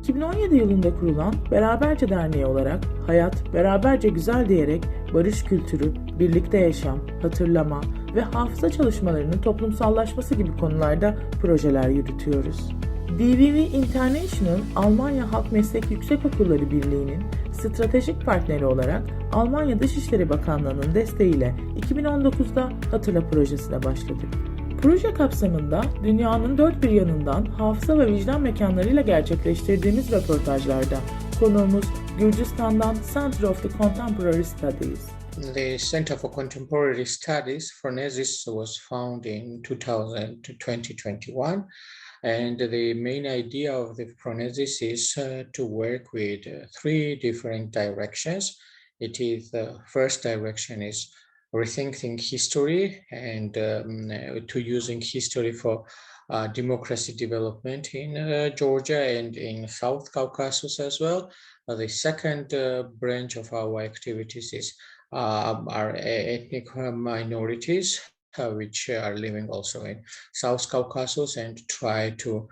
2017 yılında kurulan Beraberce Derneği olarak hayat beraberce güzel diyerek barış kültürü, birlikte yaşam, hatırlama ve hafıza çalışmalarının toplumsallaşması gibi konularda projeler yürütüyoruz. DVV International Almanya Halk Meslek Yüksekokulları Birliği'nin stratejik partneri olarak Almanya Dışişleri Bakanlığı'nın desteğiyle 2019'da Hatırla projesine başladık. Proje kapsamında dünyanın dört bir yanından hafıza ve vicdan mekanlarıyla gerçekleştirdiğimiz röportajlarda konuğumuz Gürcistan'dan Center of the Contemporary Studies. The Center for Contemporary Studies, Phronesis, was founded in 2000 to 2021. And the main idea of the Phronesis is uh, to work with uh, three different directions. It is the first direction is rethinking history and um, to using history for uh, democracy development in uh, Georgia and in South Caucasus as well. Uh, the second uh, branch of our activities is uh, our ethnic minorities, uh, which are living also in South Caucasus and try to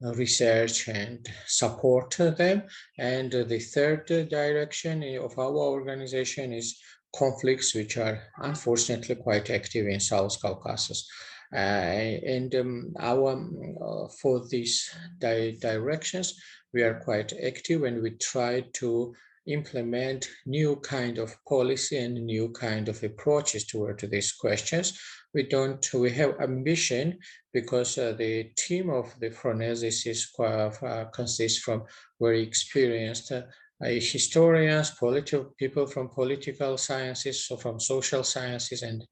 research and support them. And the third direction of our organization is conflicts which are unfortunately quite active in South Caucasus. Uh, and um, our uh, for these di directions, we are quite active and we try to implement new kind of policy and new kind of approaches toward these questions. We don't, we have ambition because uh, the team of the Phronesis is uh, consists from very experienced uh, historians, political people from political sciences, so from social sciences and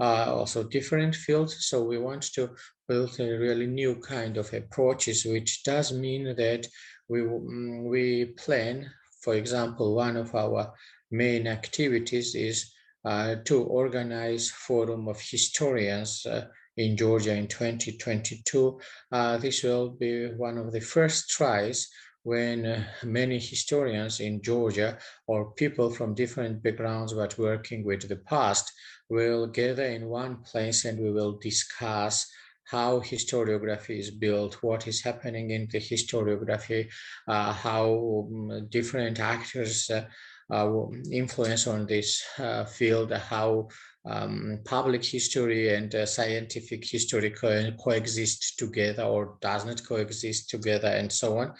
uh, also different fields. So we want to build a really new kind of approaches, which does mean that we, mm, we plan, for example, one of our main activities is to organize forum of historians uh, in Georgia in 2022. Uh, this will be one of the first tries when uh, many historians in Georgia or people from different backgrounds but working with the past will gather in one place and we will discuss how historiography is built, what is happening in the historiography, uh, how um, different actors uh, uh, influence on this uh, field, how um, public history and uh, scientific history co coexist together or does not coexist together and so on.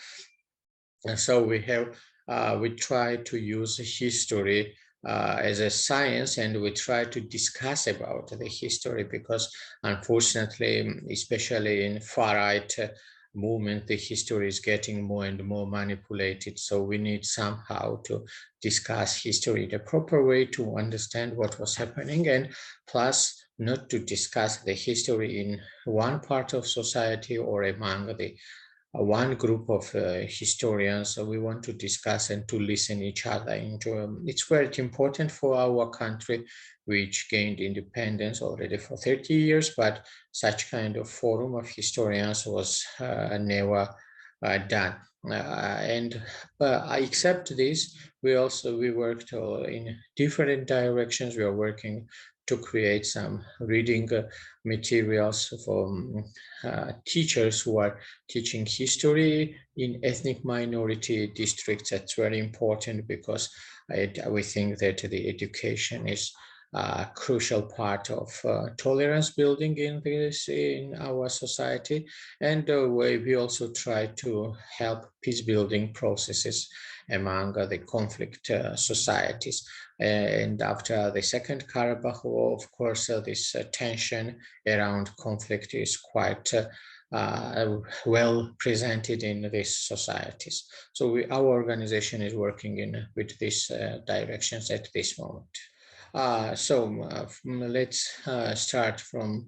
And so we have, uh, we try to use history uh, as a science and we try to discuss about the history because unfortunately, especially in far right uh, movement, the history is getting more and more manipulated. So we need somehow to discuss history the proper way to understand what was happening and plus not to discuss the history in one part of society or among the one group of uh, historians we want to discuss and to listen each other. And um, it's very important for our country, which gained independence already for 30 years, but such kind of forum of historians was uh, never uh, done. Uh, and uh, except this, we also we worked uh, in different directions. We are working to create some reading uh, materials for um, uh, teachers who are teaching history in ethnic minority districts. That's very important because I, we think that the education is a crucial part of uh, tolerance building in this in our society and uh, we, we also try to help peace building processes among the conflict uh, societies and after the Second Karabakh War, of course, uh, this uh, tension around conflict is quite uh, well presented in these societies. So we, our organization is working in with these uh, directions at this moment. Uh, so let's start from,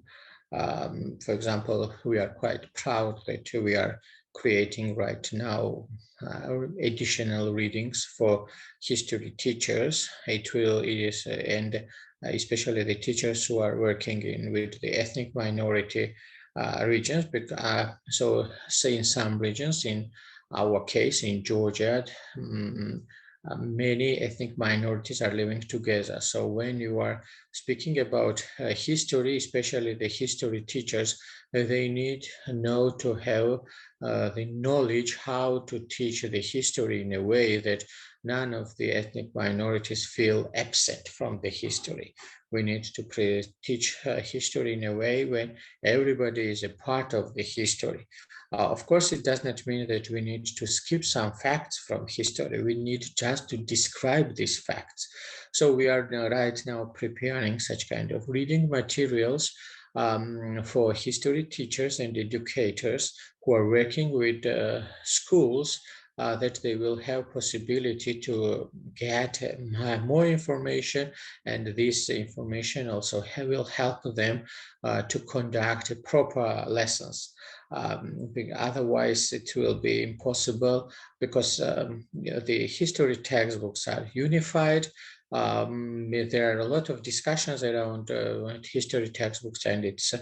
um, for example, we are quite proud that we are creating right now uh, additional readings for history teachers. It will is uh, and especially the teachers who are working in with the ethnic minority uh, regions. Uh, so say in some regions, in our case in Georgia, um, uh, many ethnic minorities are living together. So when you are speaking about uh, history, especially the history teachers, they need know to have uh, the knowledge how to teach the history in a way that none of the ethnic minorities feel absent from the history. We need to teach uh, history in a way when everybody is a part of the history. Uh, of course, it does not mean that we need to skip some facts from history. We need just to describe these facts. So we are right now preparing such kind of reading materials um, for history teachers and educators who are working with uh, schools uh, that they will have possibility to get more information and this information also will help them uh, to conduct proper lessons. Um, otherwise it will be impossible because um, you know, the history textbooks are unified um, there are a lot of discussions around uh, history textbooks and it's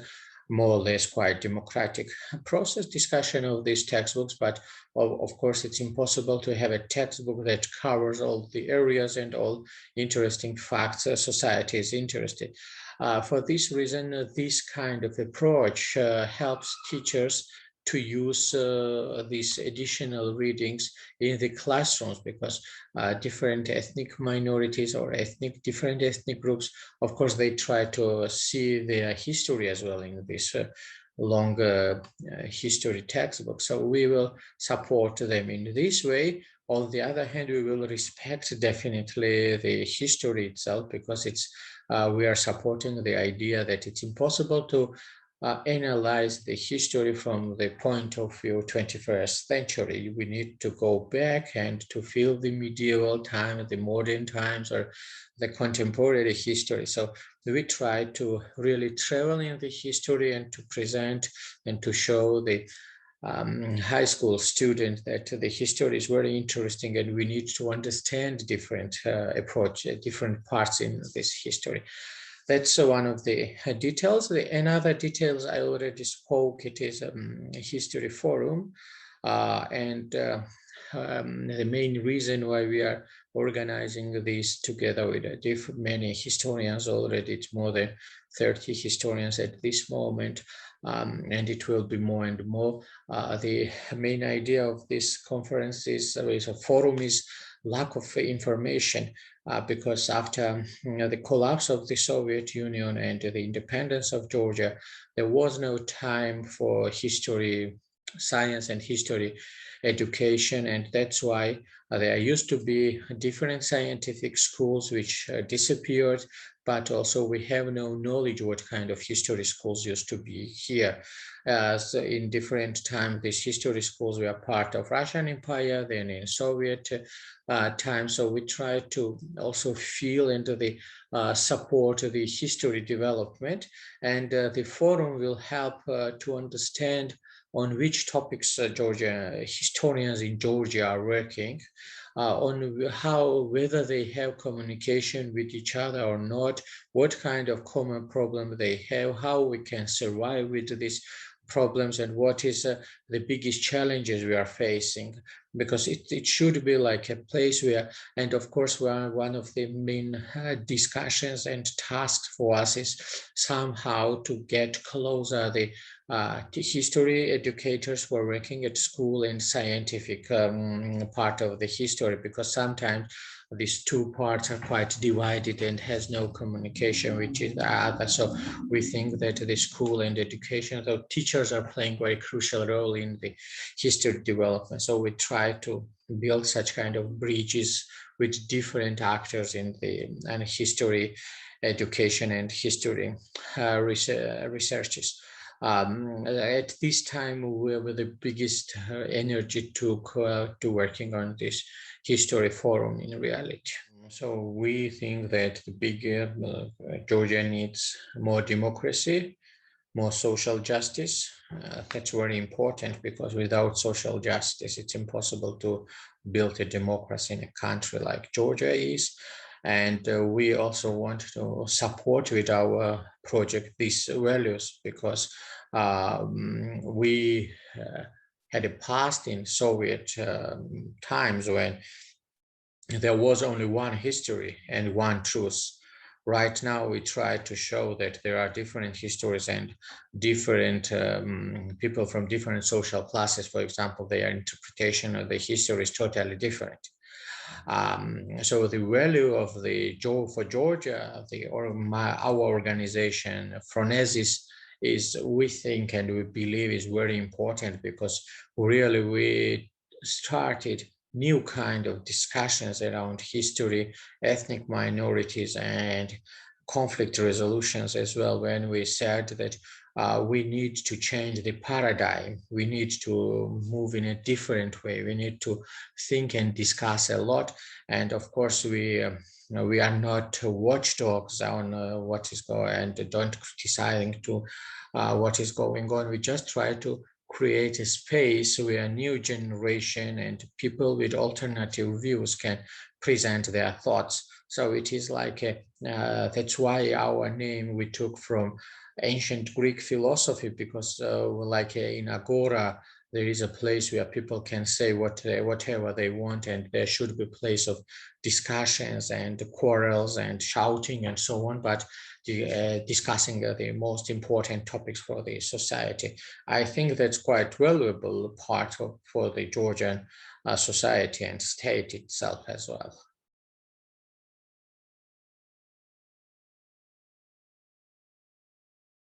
more or less quite democratic process discussion of these textbooks but of, of, course it's impossible to have a textbook that covers all the areas and all interesting facts society is interested. Uh, for this reason uh, this kind of approach uh, helps teachers to use uh, these additional readings in the classrooms because uh, different ethnic minorities or ethnic different ethnic groups of course they try to see their history as well in this uh, long uh, history textbook. So we will support them in this way. On the other hand we will respect definitely the history itself because it's uh, we are supporting the idea that it's impossible to uh, analyze the history from the point of view 21st century. We need to go back and to feel the medieval time, the modern times, or the contemporary history. So we try to really travel in the history and to present and to show the um, high school student that the history is very interesting and we need to understand different uh, approach, uh, different parts in this history that's one of the uh, details. The another details I already spoke. It is a um, history forum, uh, and uh, um, the main reason why we are organizing this together with uh, many historians already. It's more than 30 historians at this moment, um, and it will be more and more. Uh, the main idea of this conference is, uh, is a forum is lack of information uh, because after you know, the collapse of the Soviet Union and the independence of Georgia, there was no time for history, science and history education. And that's why uh, there used to be different scientific schools which uh, disappeared, but also we have no knowledge what kind of history schools used to be here. Uh, so in different times, these history schools were part of Russian Empire, then in Soviet uh, time. So we try to also feel into the uh, support the history development and uh, the forum will help to understand on which topics uh, Georgia historians in Georgia are working uh, on how whether they have communication with each other or not, what kind of common problem they have, how we can survive with these problems and what is uh, the biggest challenges we are facing. Because it, it should be like a place where and of course one of the main discussions and tasks for us is somehow to get closer the uh, history educators were working at school and scientific um, part of the history because sometimes these two parts are quite divided and has no communication with each other. So we think that the school and education, so teachers are playing very crucial role in the history development. So we try to build such kind of bridges with different actors in the and history education and history uh, researches. Um, at this time, we were the biggest uh, energy took uh, to working on this history forum in reality. So we think that the bigger uh, Georgia needs more democracy, more social justice. Uh, that's very important because without social justice, it's impossible to build a democracy in a country like Georgia is. And uh, we also want to support with our project these values because um, we uh, had a past in Soviet um, times when there was only one history and one truth. right now we try to show that there are different histories and different um, people from different social classes for example their interpretation of the history is totally different um, so the value of the Joe for Georgia, the or my, our organization, Phronesis, is we think and we believe is very important because really we started new kind of discussions around history, ethnic minorities, and conflict resolutions as well when we said that uh, we need to change the paradigm. We need to move in a different way. We need to think and discuss a lot. And of course, we um, you know, we are not watchdogs on uh, what is going and don't criticizing to uh, what is going on. We just try to create a space where a new generation and people with alternative views can present their thoughts. So it is like a, uh, that's why our name we took from ancient Greek philosophy because uh, like uh, in Agora, there is a place where people can say what they, whatever they want and there should be place of discussions and quarrels and shouting and so on. But the, uh, discussing the most important topics for the society. I think that's quite valuable part of, for the georgian uh, society and state itself as well